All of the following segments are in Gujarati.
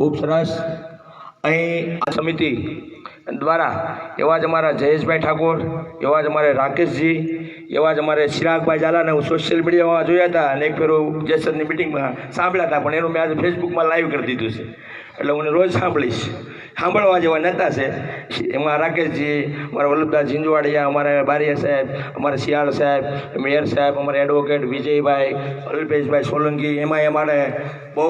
ખૂબ સરસ. અહીં આ સમિતિ દ્વારા એવા જ અમારા જયેશભાઈ ઠાકોર, એવા જ અમારે રાકેશજી, એવા જ અમારે ચિરાગભાઈ ઝાલાને હું સોશિયલ મીડિયામાં જોયા હતા અને એક ફેરો જેસનની મિટિંગમાં સાંભળ્યા હતા, પણ એનું મેં આજે ફેસબુકમાં લાઈવ કરી દીધું છે. એટલે હું રોજ સાંભળીશ. સાંભળવા જેવા નેતા છે. એમાં રાકેશજી, અમારા વલ્લભદાસ ઝીંઝવાડિયા, અમારા બારિયા સાહેબ, અમારા શિયાળ સાહેબ, મેયર સાહેબ, અમારા એડવોકેટ વિજયભાઈ, અલ્પેશભાઈ સોલંકી એમાં અમારે બહુ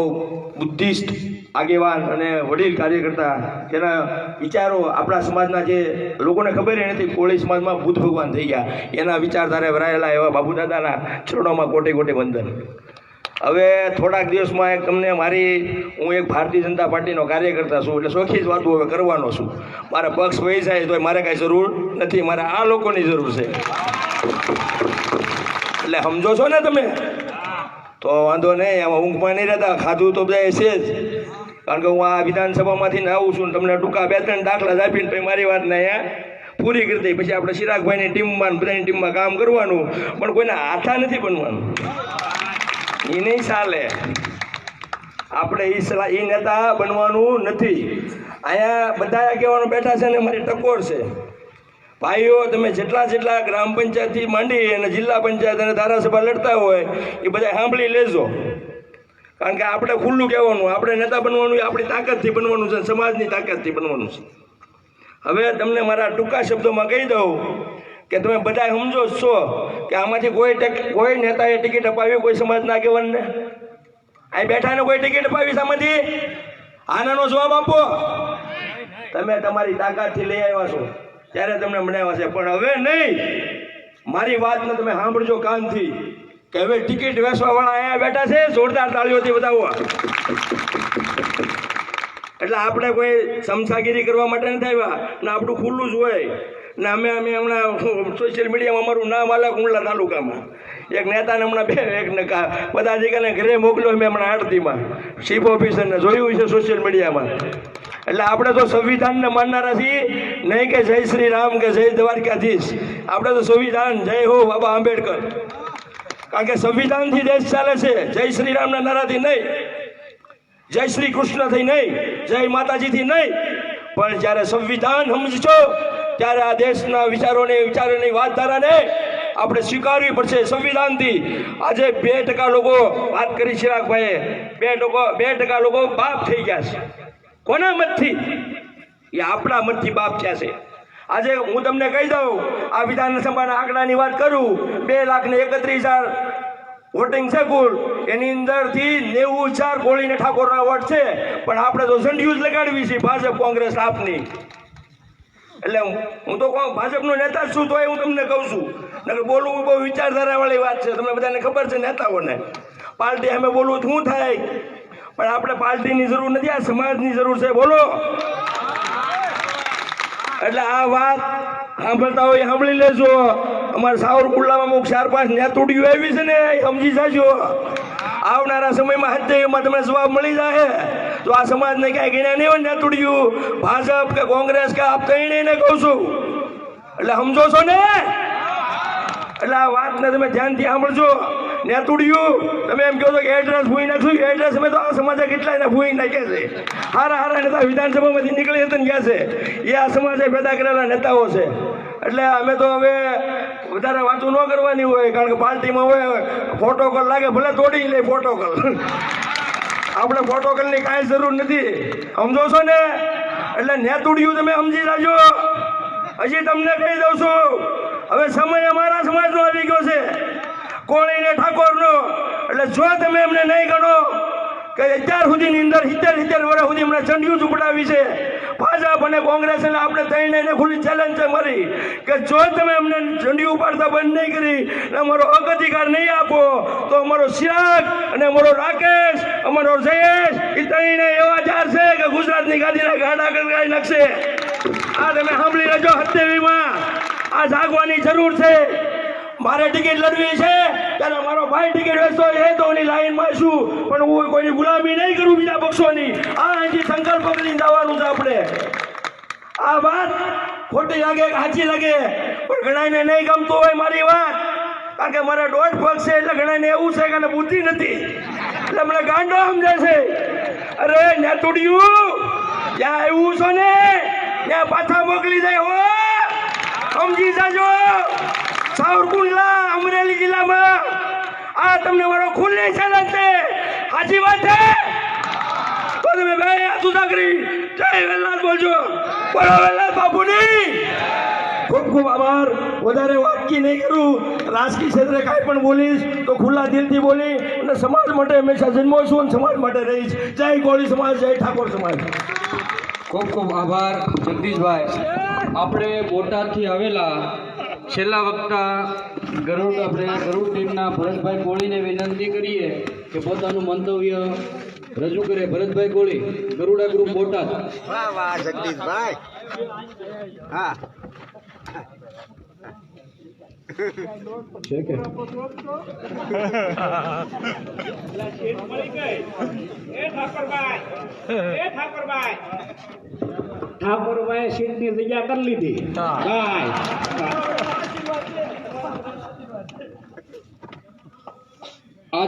બુદ્ધિસ્ટ આગેવાન અને વડીલ કાર્યકર્તા જેના વિચારો આપણા સમાજના જે લોકોને ખબર નથી, કોળી સમાજમાં બુદ્ધ ભગવાન થઈ ગયા. એના વિચારધારે ભરાયેલા એવા બાબુદાદાના છોડોમાં કોટે કોટી વંદન. હવે થોડાક દિવસમાં એક તમને મારી, હું એક ભારતીય જનતા પાર્ટીનો કાર્યકર્તા છું, એટલે શોખી જ વાતો હવે કરવાનો છું. મારા પક્ષ વહી જાય તો મારે કાંઈ જરૂર નથી, મારે આ લોકોની જરૂર છે. એટલે સમજો છો ને તમે? તો વાંધો નહીં, આમાં ઊંઘમાં નહીં રહેતા, ખાધું તો બધા છે જ. કારણ કે હું આ વિધાનસભામાંથી ને આવું છું તમને ટૂંકા બે ત્રણ દાખલા જ આપીને પછી મારી વાતને અહીંયા પૂરી કરી દઈ. પછી આપણે ચિરાગભાઈની ટીમમાં બધાની ટીમમાં કામ કરવાનું, પણ કોઈને આથા નથી બનવાનું. એ નહીં ચાલે. આપણે એ સલાહ એ નેતા બનવાનું નથી. અહીંયા બધા આગેવાનો બેઠા છે ને મારી ટકોર છે. ભાઈઓ, તમે જેટલા જેટલા ગ્રામ પંચાયતથી માંડી અને જિલ્લા પંચાયત અને ધારાસભા લડતા હોય, એ બધા સાંભળી લેજો. કારણ કે આપણે ખુલ્લું કહેવાનું, આપણે નેતા બનવાનું એ આપણી તાકાતથી બનવાનું છે સમાજની તાકાતથી બનવાનું છે. હવે તમને મારા ટૂંકા શબ્દોમાં કહી દઉં કે તમે બધા સમજો છો કે આમાંથી કોઈ કોઈ નેતાએ ટિકિટ અપાવી કોઈ સમાજના આગેવાનને? અહીં બેઠાને કોઈ ટિકિટ અપાવી આમાંથી આનાનો જવાબ આપો. તમે તમારી તાકાતથી લઈ આવ્યા છો, ત્યારે તમને મળ્યા છે પણ હવે નહીં. મારી વાતને તમે સાંભળજો કાનથી. કે હવે ટિકિટ વેચવાવાળા અહીંયા બેઠા છે, જોરદાર તાળીઓથી બતાવો એટલે આપણે કોઈ સમસાગીરી કરવા માટે નથી આવ્યા. ને આપણું ખુલ્લું જ હોય. ને અમે અમે હમણાં સોશિયલ મીડિયામાં અમારું નામ આલે કુંડલા તાલુકામાં. એક નેતાને હમણાં બે, એક ને બધા જગ્યાને ઘરે મોકલ્યો મેં હમણાં આરતીમાં. ચીફ ઓફિસરને જોયું છે સોશિયલ મીડિયામાં. એટલે આપણે તો સંવિધાનને માનનારા છીએ. નહીં કે જય શ્રી રામ કે જય દ્વારકાધીશ. આપણે તો સંવિધાન, જય હો બાબા આંબેડકર. કારણ કે સંવિધાનથી દેશ ચાલે છે. જય શ્રી રામના નારાથી નહીં. જય શ્રી કૃષ્ણથી નહીં. જય માતાજીથી નહીં. પણ જ્યારે સંવિધાન સમજશો, ત્યારે આ દેશના વિચારોને, વિચારોની વાતધારાને આપણે સ્વીકારવી પડશે સંવિધાનથી. આજે બે ટકા લોકો વાત કરી ચિરાગભાઈએ બે ટકો બે ટકા લોકો બાપ થઈ ગયા છે. કોના મતથી? એ આપણા મતથી બાપ થયા છે. આજે હું તમને કહી દઉં, આ વિધાનસભાના આંકડાની વાત કરું, બે લાખ ને એકત્રીસ હજાર વોટિંગ છે કુલ. એની અંદરથી નેવું ચાર કોળીને ઠાકોરના વોટ છે. પણ આપણે તો ઝંડિયું જ લગાડવી છે ભાજપ કોંગ્રેસ આપની. એટલે હું તો ભાજપનો નેતા જ છું એ હું તમને કહું છું. નકર બોલવું બહુ વિચારધારાવાળી વાત છે. તમને બધાને ખબર છે નેતાઓને. પાર્ટી અમે બોલવું તો શું થાય? પણ આપણે પાર્ટીની જરૂર નથી, આ સમાજની જરૂર છે. બોલો. એટલે આ વાત સાંભળતા હોય સાંભળી લેજો. અમારે સાવરકુંડલામાં અમુક ચાર પાંચ નેતુડીઓ આવી છે ને સમજી જાજો. આવનારા સમયમાં હત્યામાં તમને જવાબ મળી જાય. તો આ સમાજને ક્યાંય ગણ્યા નહીં હોય નેતુડિયું ભાજપ કે કોંગ્રેસ કે આપ કઈ નહીં કહું છું. એટલે સમજો છો ને? એટલે આ વાતને તમે ધ્યાનથી સાંભળજો. નેતુડિયું તમે એમ કહો છો કે એડ્રેસ ભૂઈ નાખશું એડ્રેસ અમે તો આ સમાજે કેટલા એને ભૂઈ નાખે છે. હારા હારા નેતા વિધાનસભામાંથી નીકળી હતા ગયા છે. એ આ સમાજે પેદા કરેલા નેતાઓ છે. એટલે અમે તો હવે વધારે વાંચું ન કરવાની હોય, કારણ કે પાર્ટીમાં હોય ફોટોકોલ લાગે, ભલે તોડી લે ફોટોકોલ આપણે ફોટોકોલની કાંઈ જરૂર નથી. સમજો છો ને? એટલે નેતુડિયું તમે સમજી રાખજો. હજી તમને કહી દઉં છું. હવે સમય અમારા સમાજનો આવી ગયો છે. કોળીને ઠાકોરનો. એટલે જો તમે એમને નહીં ગણો, કે અત્યાર સુધીની અંદર સિત્તેર સિત્તેર વર્ષ સુધી એમણે ચંડિયું ચૂપડાવી છે. ભાજપ અને કોંગ્રેસ અને આપણે ત્રણેયને ખુલ્લી ચેલેન્જ છે મારી, કે જો તમે અમને ચંડિયું ઉપાડતા બંધ નહીં કરી અને અમારો અગતિકાર નહીં આપો, તો અમારો ચિરાગ અને અમારો રાકેશ, અમારો જયેશ એ ત્રણે એવા ચાર છે કે ગુજરાતની ગાદીના ગાડા ગાઈ નાખશે. આ તમે સાંભળી લેજો હત્યાવીમાં. આ જાગવાની જરૂર છે. મારે ટિકિટ લડવી છે. ત્યારે મારો ભાઈ ટિકિટ વેચતો એ તો એની લાઈનમાં છું. પણ હું કોઈની ગુલામી નહીં કરું બીજા પક્ષોની. આ અહીંથી સંકલ્પ કરીને જવાનું છે આપણે. આ વાત ખોટી લાગે સાચી લાગે, પણ ઘણાને નહીં ગમતું હોય મારી વાત. કારણ કે મારા દોઢ પગ છે એટલે ઘણાને એવું છે કે બુદ્ધિ નથી. એટલે મને ગાંડો સમજે છે. અરે ત્યાં તૂટ્યું. ત્યાં આવ્યું છો ને? ત્યાં પાછા મોકલી જાય હો. સમજી જાજો. સાવરકુંડલા, અમરેલી જિલ્લામાં આ તમને મારો ખુલ્લી ચેલેન્જ છે. સાચી વાત છે? તો તમે બે સુધાકરી જય વેલનાથ બોલજો. બોલો વેલનાથ બાપુની. ખૂબ ખૂબ આભાર. વધારે વાતકી નહીં કરું. રાજકીય ક્ષેત્રે કાંઈ પણ બોલીશ તો ખુલ્લા દિલથી બોલી અને સમાજ માટે હંમેશા જન્મો છું અને સમાજ માટે રહીશ. જય કોળી સમાજ, જય ઠાકોર સમાજ. ખૂબ ખૂબ આભાર જગદીશભાઈ. આપણે બોટાદથી આવેલા છેલ્લા વખતા ગરુડ આપણે ગરુડ ટીમના ભરતભાઈ કોળીને વિનંતી કરીએ કે પોતાનું મંતવ્ય રજૂ કરે. ભરતભાઈ કોળી, ગરુડા ગ્રુપ બોટાદ. વાહ વાહ, જગદીશભાઈ. હા. છે કે? ઠાકોરભાઈ સીટની જગ્યા કરી લીધી. ભાઈ